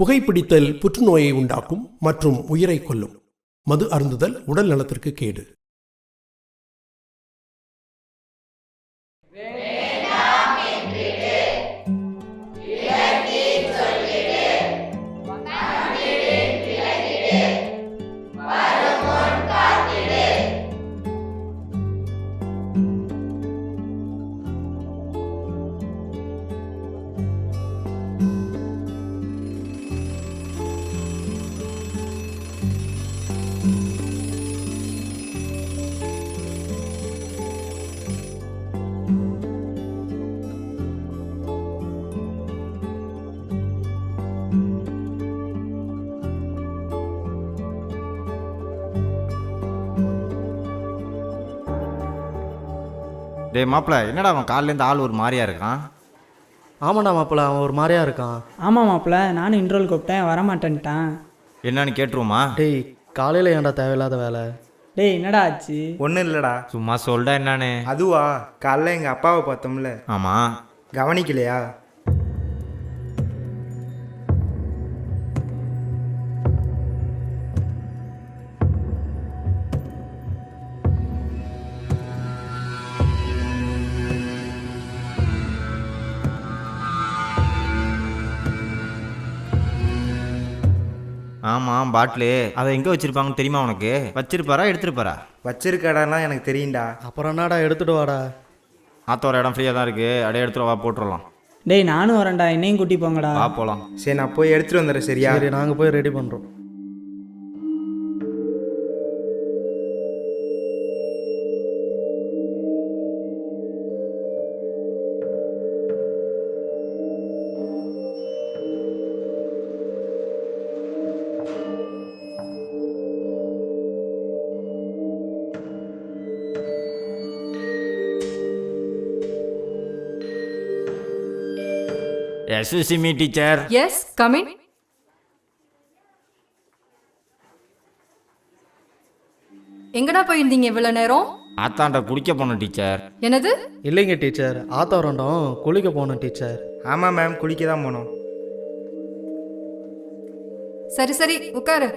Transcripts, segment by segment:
புகைப்பிடித்தல் புற்றுநோயை உண்டாக்கும் மற்றும் உயிரை கொல்லும். மது அருந்துதல் உடல் நலத்திற்கு கேடு. டேய் மாப்பிள என்னடா அவன் காலையிலேருந்து ஆள் ஒரு மாதிரியா இருக்கான்? ஆமாண்டா மாப்பிள்ள அவன் ஒரு மாதிரியா இருக்கான். ஆமாம் மாப்பிள்ள நானும் இன்ட்ரோல் கூப்பிட்டேன் வரமாட்டேன்ட்டான். என்னன்னு கேட்டுருவோமா? டேய் காலையில் ஏன்டா தேவையில்லாத வேலை? டேய் என்னடா ஆச்சு? ஒன்றும் இல்லைடா. சும்மா சொல்டா என்னன்னு. அதுவா காலைல எங்கள் அப்பாவை பார்த்தோம்ல. ஆமா. கவனிக்கலையா? ஆமா பாட்டிலு. அதை எங்க வச்சிருப்பாங்கன்னு தெரியுமா உனக்கு? வச்சிருப்பாரா எடுத்துருப்பாரா? வச்சிருக்கடாலாம் எனக்கு தெரியும்டா. அப்புறம் என்னடா எடுத்துட்டு வாடா? ஆத்தோர இடம் ஃப்ரீயாக தான் இருக்கு. அப்படியே எடுத்துட்டு வா போட்டுடலாம் டேய் நானும் வரேன்டா. என்னையும் கூட்டி போங்கடா. வா போலாம். சரி நான் போய் எடுத்துட்டு வந்துடுறேன் சரியா? சரி நாங்கள் போய் ரெடி பண்ணுறோம் எஸ்எஸ்சிமி டீச்சர் எஸ் கமின் எங்கடா போயிருந்தீங்க இவ்வளோ நேரம்? ஆத்தாண்ட குடிக்க போனோம் டீச்சர் என்னது? இல்லைங்க டீச்சர் ஆத்தவரண்டம் குளிக்க போகணும் டீச்சர் ஆமாம் மேம் குளிக்க தான் போனோம். சரி சரி உட்காரு.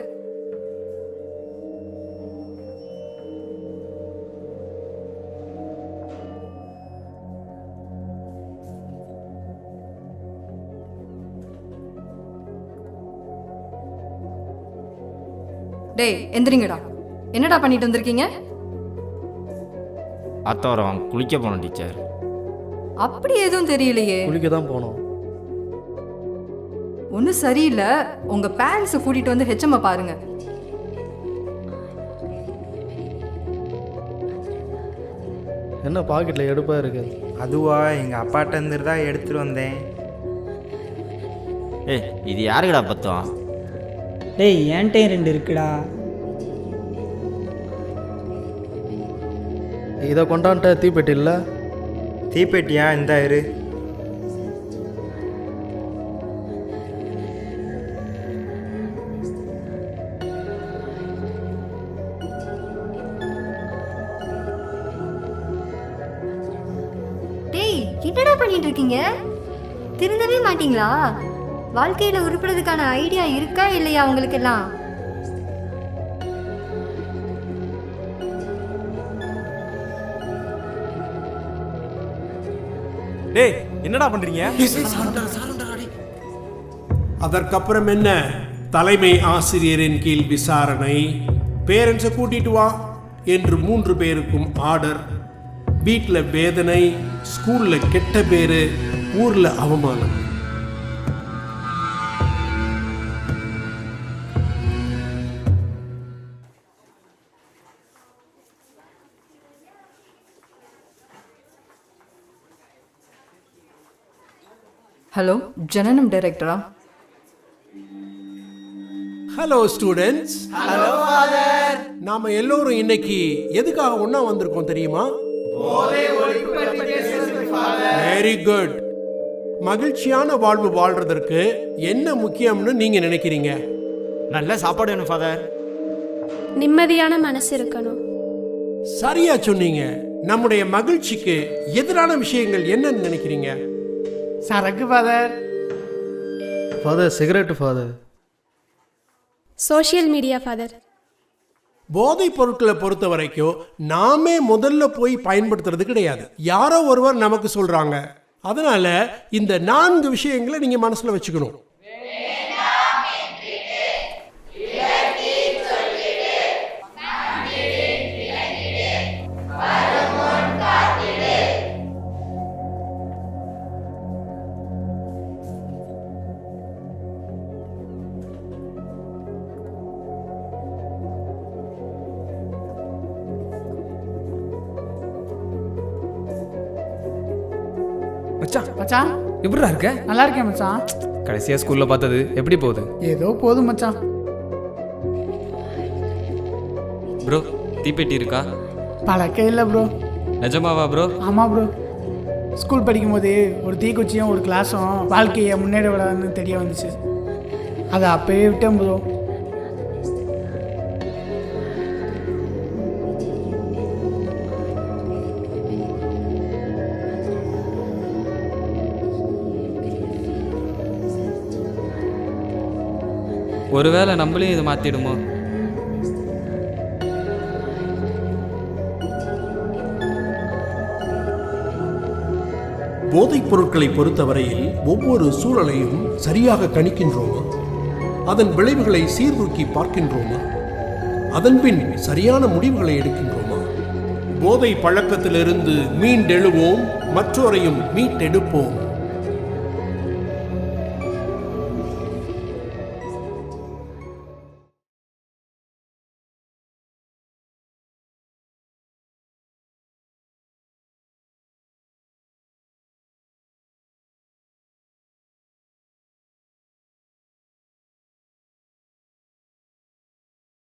டேய் எந்திரிங்கடா. என்னடா பண்ணிட்டு வந்திருக்கீங்க? ஆத்தோரம் குளிக்க போனோம் டீச்சர். அப்படி எதுவும் தெரியலையே. குளிக்க தான் போனோம். ஒன்றும் சரியில்லை. உங்க பேரண்ட்ஸை கூட்டிட்டு வந்து ஹெச்எம்ம பாருங்க. என்ன பாக்கெட்டில் எடுப்பாக இருக்கு? அதுவா எங்கள் அப்பாட்ட இருந்து தான் எடுத்துட்டு வந்தேன். ஏய் இது யாருக்குடா பத்தம்? டேய் என்கிட்டயும் ரெண்டு இருக்குடா. இதை கொண்டான்ட்ட தீப்பெட்டி இல்லை? தீப்பெட்டியா? இந்த இரு. டேய் என்னடா பண்ணிட்டு இருக்கீங்க? திருந்தவே மாட்டீங்களா? வாழ்க்கையில உருப்படுறதுக்கான ஐடியா இருக்கா இல்லையா உங்களுக்கு எல்லாம் டேய் என்னடா பண்றீங்க? அதற்கப்புறம் என்ன? தலைமை ஆசிரியரின் கீழ் விசாரணை. பேரண்ட்ஸை கூட்டிட்டு வா என்று மூன்று பேருக்கும் ஆர்டர் வீட்டில் வேதனை ஸ்கூல்ல கெட்ட பேரு ஊர்ல அவமானம். ஹலோ ஜனனம் டைரக்டரா ஹலோ ஸ்டூடெண்ட்ஸ் ஹலோ நாம எல்லோரும் இன்னைக்கு எதுக்காக ஒண்ணா வந்திருக்கோம் தெரியுமா? வெரி குட் மகிழ்ச்சியான வாழ்வு வாழ்றதற்கு என்ன முக்கியம்னு நீங்க நினைக்கிறீங்க? நல்ல சாப்பாடு வேணும் ஃபாதர் நிம்மதியான மனசு இருக்கணும். சரியா சொன்னீங்க. நம்முடைய மகிழ்ச்சிக்கு எதிரான விஷயங்கள் என்னன்னு நினைக்கிறீங்க? சரக்கு father father cigarette father social media father போதைப் பொருட்களை பொறுத்த வரைக்கும் நாமே முதல்ல போய் பயன்படுத்துறது கிடையாது. யாரோ ஒருவர் நமக்கு சொல்றாங்க. அதனால இந்த நான்கு விஷயங்களை நீங்க மனசுல வச்சுக்கணும். மச்சான் மச்சான். எப்படிடா இருக்க? நல்லா இருக்கேன் மச்சான். கடைசியா ஸ்கூல்ல பார்த்தது. எப்படி போகுது? ஏதோ போதும் மச்சான். ப்ரோ தீப்பெட்டி இருக்கா? பழக்கம் இல்லை ப்ரோ. நிஜமாவா ப்ரோ? ஆமாம் ப்ரோ. ஸ்கூல் படிக்கும்போது ஒரு தீக்குச்சியும் ஒரு கிளாஸும் வாழ்க்கையை முன்னேற விடாதுன்னு தெரிய வந்துச்சு. அதை அப்பயே விட்டேன் ப்ரோ. ஒருவேளை நம்மளையும் இது மாத்திடுமோ? போதைப் பொருட்களை பொறுத்தவரையில் ஒவ்வொரு சூழலையும் சரியாக கணிக்கின்றோமா? அதன் விளைவுகளை சீர்தூக்கி பார்க்கின்றோமா? அதன்பின் சரியான முடிவுகளை எடுக்கின்றோமா? போதை பழக்கத்திலிருந்து மீண்டெழுவோம் மற்றோரையும் மீட்டெடுப்போம்.